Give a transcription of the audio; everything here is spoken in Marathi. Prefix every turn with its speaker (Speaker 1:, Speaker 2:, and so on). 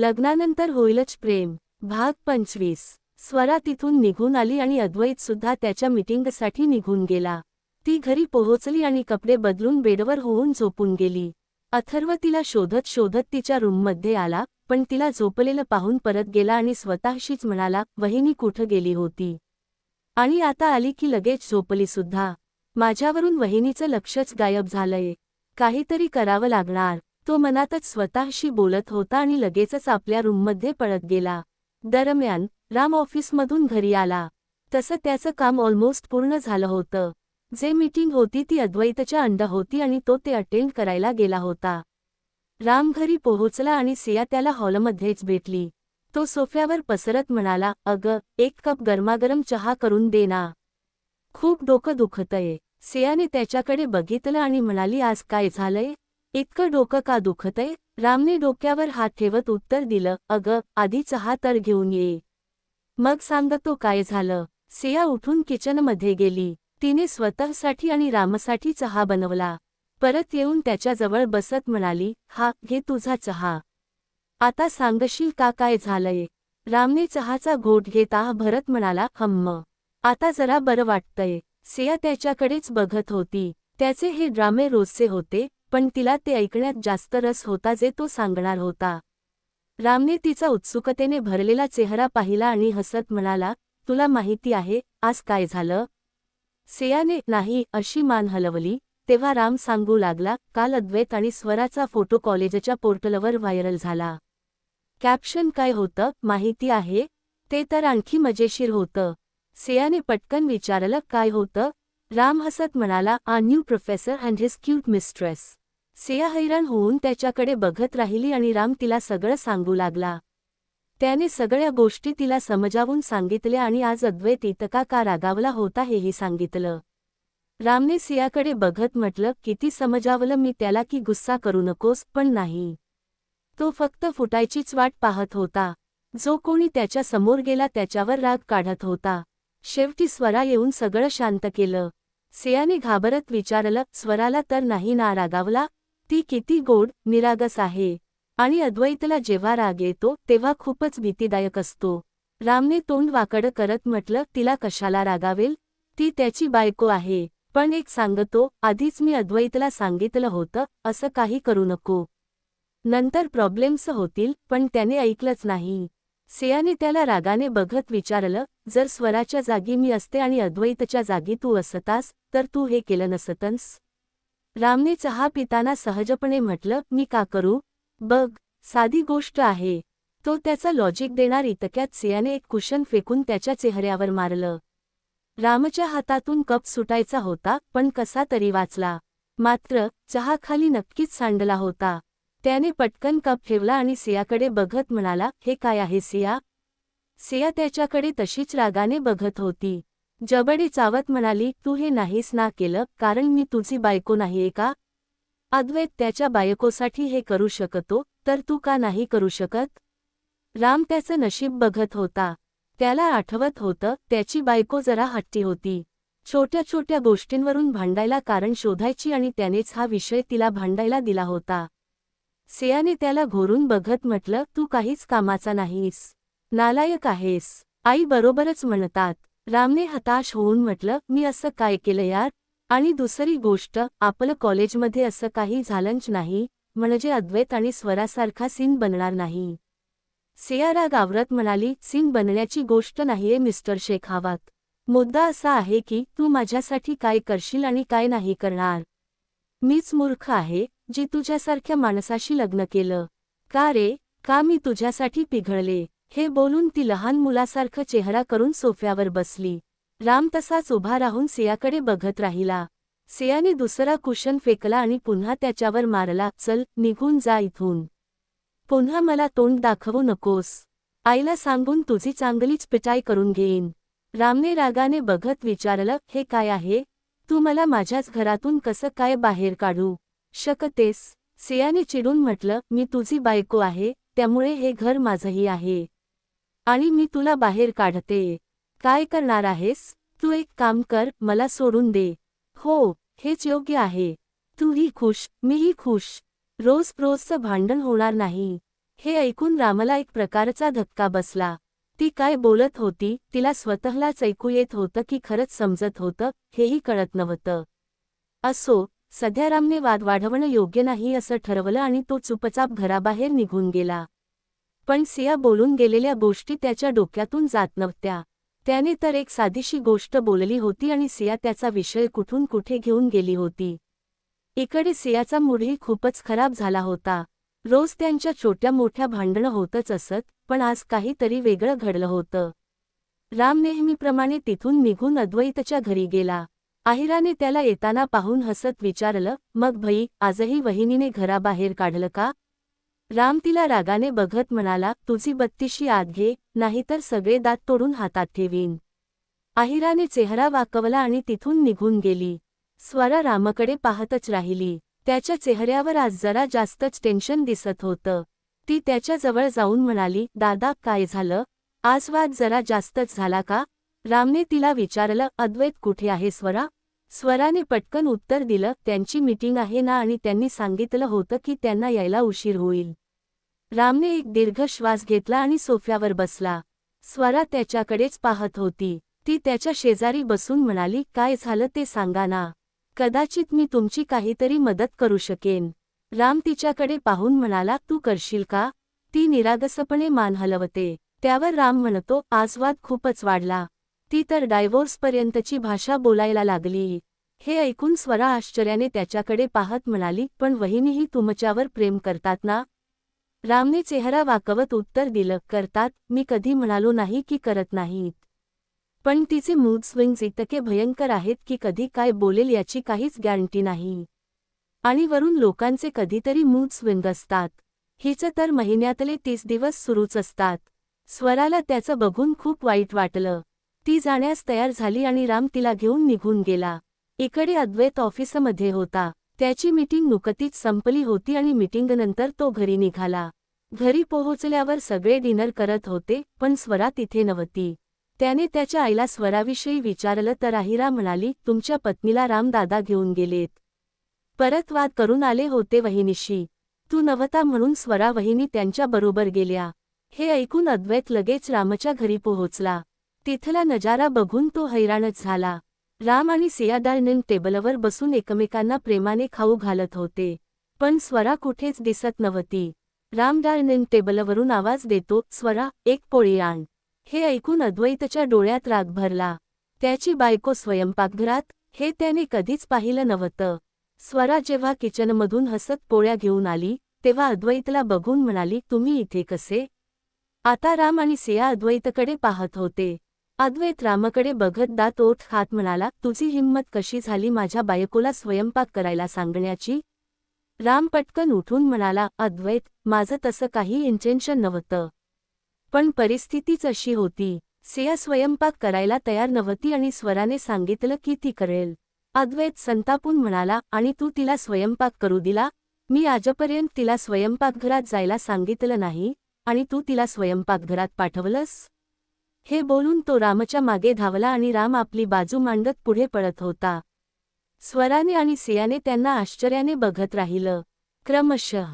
Speaker 1: लग्नानंतर होईलच प्रेम. भाग पंचवीस. स्वरा तिथून निघून आली आणि अद्वैत सुद्धा त्याच्या मिटिंगसाठी निघून गेला. ती घरी पोहोचली आणि कपडे बदलून बेडवर होऊन झोपून गेली. अथर्व तिला शोधत शोधत तिच्या रूममध्ये आला पण तिला झोपलेलं पाहून परत गेला आणि स्वतःशीच म्हणाला वहिनी कुठं गेली होती? आणि आता आली की लगेच झोपली सुद्धा. माझ्यावरून वहिनीचं लक्षच गायब झालंय. काहीतरी करावं लागणार. तो मनातच स्वतःशी बोलत होता आणि लगेचच आपल्या रूममध्ये पळत गेला. दरम्यान राम ऑफिसमधून घरी आला. तसं त्याचं काम ऑलमोस्ट पूर्ण झालं होतं. जे मीटिंग होती ती अद्वैतच्या अंड होती आणि तो ते अटेंड करायला गेला होता. राम घरी पोहोचला आणि सिया त्याला हॉलमध्येच भेटली. तो सोफ्यावर पसरत म्हणाला अगं एक कप गरमागरम चहा करून दे ना. खूप डोकं दुखतंय. सियाने त्याच्याकडे बघितलं आणि म्हणाली आज काय झालंय? इतकं डोकं का दुखतंय? रामने डोक्यावर हात ठेवत उत्तर दिलं अगं आधी चहा तर घेऊन ये. मग सांगतो काय झालं. सिया उठून किचनमध्ये गेली. तिने स्वतःसाठी आणि रामसाठी चहा बनवला. परत येऊन त्याच्याजवळ बसत म्हणाली हा घे तुझा चहा. आता सांगशील का काय झालंय? रामने चहाचा घोट घेत आह भरत म्हणाला हम्म. आता जरा बरं वाटतंय. सिया त्याच्याकडेच बघत होती. त्याचे हे ड्रामे रोजचे होते. पण तिला ते ऐकण्यात जास्त रस होता जे तो सांगणार होता. रामने तिचा उत्सुकतेने भरलेला चेहरा पाहिला आणि हसत म्हणाला तुला माहिती आहे आज काय झालं? सेयाने नाही अशी मान हलवली तेव्हा राम सांगू लागला काल अद्वैत आणि स्वराचा फोटो कॉलेजच्या पोर्टलवर व्हायरल झाला. कॅप्शन काय होतं माहिती आहे? ते तर आणखी मजेशीर होतं. सेयाने पटकन विचारलं काय होतं? राम हसत म्हणाला a new professor and his cute mistress. Siya हैराण होऊन त्याच्याकडे बघत राहिली आणि राम तिला सगळं सांगू लागला. त्याने सगळ्या गोष्टी तिला समजावून सांगितल्या आणि आज अद्वैत इतका का रागावला होता हेही सांगितलं. रामने सियाकडे बघत म्हटलं किती समजावलं मी त्याला की गुस्सा करू नकोस पण नाही. तो फक्त फुटायचीच वाट पाहत होता. जो कोणी त्याच्यासमोर गेला त्याच्यावर राग काढत होता. शेवटी स्वरा येऊन सगळं शांत केलं. सियाने घाबरत विचारलं स्वराला तर नाही ना रागावला? ती किती गोड निरागस आहे. आणि अद्वैतला जेव्हा राग येतो तेव्हा खूपच भीतीदायक असतो. रामने तोंड वाकडं करत म्हटलं तिला कशाला रागावेल? ती त्याची बायको आहे. पण एक सांगतो आधीच मी अद्वैतला सांगितलं होतं असं काही करू नको. नंतर प्रॉब्लेम्स होतील पण त्याने ऐकलंच नाही. सेयाने त्याला रागाने बघत विचारलं जर स्वराच्या जागी मी असते आणि अद्वैतच्या जागी तू असतास तर तू हे केलं नसतंस? रामने चहा पिताना सहजपणे म्हटलं मी का करू? बघ साधी गोष्ट आहे. तो त्याचा लॉजिक देणार इतक्यात सियाने एक कुशन फेकून त्याच्या चेहऱ्यावर मारलं. रामच्या हातातून कप सुटायचा होता पण कसा तरी वाचला. मात्र चहा खाली नक्कीच सांडला होता. त्याने पटकन कप ठेवला आणि सियाकडे बघत म्हणाला हे काय आहे सिया? सिया त्याच्याकडे तशीच रागाने बघत होती. जबडी चावत म्हणाली तू हे नाहीस ना केलं कारण मी तुझी बायको नाहीये का? अद्वैत त्याच्या बायकोसाठी हे करू शकतो तर तू का नाही करू शकत? राम त्याचं नशीब बघत होता. त्याला आठवत होतं त्याची बायको जरा हट्टी होती. छोट्या छोट्या गोष्टींवरून भांडायला कारण शोधायची आणि त्यानेच हा विषय तिला भांडायला दिला होता. सेयाने त्याला घोरून बघत म्हटलं तू काहीच कामाचा नाहीस. नालायक आहेस. आई बरोबरच म्हणतात. रामने हताश होऊन म्हटलं मी असं काय केलं यार? आणि दुसरी गोष्ट आपलं कॉलेजमध्ये असं काही झालंच नाही म्हणजे अद्वैत आणि स्वरासारखा सीन बनणार नाही. सियारा गावरत म्हणाली सीन बनण्याची गोष्ट नाहीये मिस्टर शेखावात. मुद्दा असा आहे की तू माझ्यासाठी काय करशील आणि काय नाही करणार? मीच मूर्ख आहे जी तुझ्यासारख्या माणसाशी लग्न केलं. का रे? का मी तुझ्यासाठी पिघळले? हे बोलून ती लहान मुलासारखं चेहरा करून सोफ्यावर बसली. राम तसाच उभा राहून सियाकडे बघत राहिला. सियाने दुसरा कुशन फेकला आणि पुन्हा त्याच्यावर मारला चल निघून जा इथून. पुन्हा मला तोंड दाखवू नकोस. आईला सांगून तुझी चांगलीच पिटाई करून घेईन. रामने रागाने बघत विचारलं हे काय आहे? तू मला माझ्याच घरातून कसं काय बाहेर काढू शकतेस? सियाने चिडून म्हटलं मी तुझी बायको आहे त्यामुळे हे घर माझंही आहे. आणि मी तुला बाहेर काढते. काय करणार आहेस? तू एक काम कर मला सोडून दे. हो हेच योग्य आहे. तूही खुश मीही खुश. रोज रोजचं भांडण होणार नाही. हे ऐकून रामला एक प्रकारचा धक्का बसला. ती काय बोलत होती तिला स्वतःलाच ऐकू येत होतं की खरंच समजत होतं हेही कळत नव्हतं. असो सध्या रामने वाद वाढवणं योग्य नाही असं ठरवलं आणि तो चुपचाप घराबाहेर निघून गेला. पण सिया बोलून गेलेल्या गोष्टी त्याच्या डोक्यातून जात नव्हत्या. त्याने तर एक साधीशी गोष्ट बोलली होती आणि सिया त्याचा विषय कुठून कुठे घेऊन गेली होती. इकडे सियाचा मूडही खूपच खराब झाला होता. रोज त्यांच्या छोट्या मोठ्या भांडणं होतच असत पण आज काहीतरी वेगळं घडलं होतं. राम नेहमीप्रमाणे तिथून निघून अद्वैतच्या घरी गेला. आहिराने त्याला येताना पाहून हसत विचारलं मग भई आजही वहिनीने घराबाहेर काढलं का? राम तिला रागाने बघत म्हणाला तुझी बत्तीशी आत घे नाहीतर सगळे दात तोडून हातात ठेवीन. आहिराने चेहरा वाकवला आणि तिथून निघून गेली. स्वरा रामकडे पाहतच राहिली. त्याच्या चेहऱ्यावर आज जरा जास्तच टेन्शन दिसत होतं. ती त्याच्याजवळ जाऊन म्हणाली दादा काय झालं? आज वाद जरा जास्तच झाला का? रामने तिला विचारलं अद्वैत कुठे आहे स्वरा? स्वराने पटकन उत्तर दिलं त्यांची मीटिंग आहे ना? आणि त्यांनी सांगितलं होतं की त्यांना यायला उशीर होईल. रामने एक दीर्घ श्वास घेतला आणि सोफ्यावर बसला. स्वरा त्याच्याकडेच पाहत होती. ती त्याच्या शेजारी बसून म्हणाली काय झालं ते सांगा ना. कदाचित मी तुमची काहीतरी मदत करू शकेन. राम तिच्याकडे पाहून म्हणाला तू करशील का? ती निरागसपणे मान हलवते. त्यावर राम म्हणतो आस्वाद खूपच वाढला. ती तर डायव्होर्सपर्यंतची भाषा बोलायला लागली. हे ऐकून स्वरा आश्चर्याने त्याच्याकडे पाहत म्हणाली पण वहिनीही तुमच्यावर प्रेम करतात ना? रामने चेहरा वाकवत उत्तर दिलं करतात मी कधी म्हणालो नाही की करत नाहीत. पण तिचे मूड स्विंग्स इतके भयंकर आहेत की कधी काय बोलेल याची काहीच गॅरंटी नाही. आणि वरून लोकांचे कधीतरी मूड स्विंग असतात. हिचं तर महिन्यातले तीस दिवस सुरूच असतात. स्वराला त्याचं बघून खूप वाईट वाटलं. ती जाण्यास तयार झाली आणि राम तिला घेऊन निघून गेला. इकडे अद्वैत ऑफिसमध्ये होता. त्याची मीटिंग नुकतीच संपली होती आणि मीटिंगनंतर तो घरी निघाला. घरी पोहोचल्यावर सगळे डिनर करत होते पण स्वरा तिथे नव्हती. त्याने त्याच्या आईला स्वराविषयी विचारलं तर आहिरा म्हणाली तुमच्या पत्नीला रामदादा घेऊन गेलेत. परत वाद करून आले होते वहिनीशी. तू नव्हता म्हणून स्वरा वहिनी त्यांच्याबरोबर गेल्या. हे ऐकून अद्वैत लगेच रामच्या घरी पोहोचला. तिथला नजारा बघून तो हैराणच झाला. राम आणि सियादारनेन टेबलवर बसून एकमेकांना प्रेमाने खाऊ घालत होते. पण स्वरा कुठेच दिसत नव्हती. राम टेबलवरून आवाज देतो स्वरा एक पोळी आण. हे ऐकून अद्वैतच्या डोळ्यात राग भरला. त्याची बायको स्वयंपाकघरात हे त्याने कधीच पाहिलं नव्हतं. स्वरा जेव्हा किचनमधून हसत पोळ्या घेऊन आली तेव्हा अद्वैतला बघून म्हणाली तुम्ही इथे कसे? आता राम आणि सिया अद्वैतकडे पाहत होते. अद्वैत रामकडे बघत दात ओठ खात म्हणाला तुझी हिंमत कशी झाली माझ्या बायकोला स्वयंपाक करायला सांगण्याची? राम पटकन उठून म्हणाला अद्वैत माझं तसं काही इंटेन्शन नव्हतं. पण परिस्थितीच अशी होती. सिया स्वयंपाक करायला तयार नव्हती आणि स्वराने सांगितलं की ती करेल. अद्वैत संतापून म्हणाला आणि तू तिला स्वयंपाक करू दिला? मी आजपर्यंत तिला स्वयंपाकघरात जायला सांगितलं नाही. आणि तू तिला स्वयंपाकघरात पाठवलंस हे बोलून तो रामच्या मागे धावला आणि राम आपली बाजू मांडत पुढे पळत होता. स्वराने आणि सियाने त्यांना आश्चर्याने बघत राहिलं. क्रमशः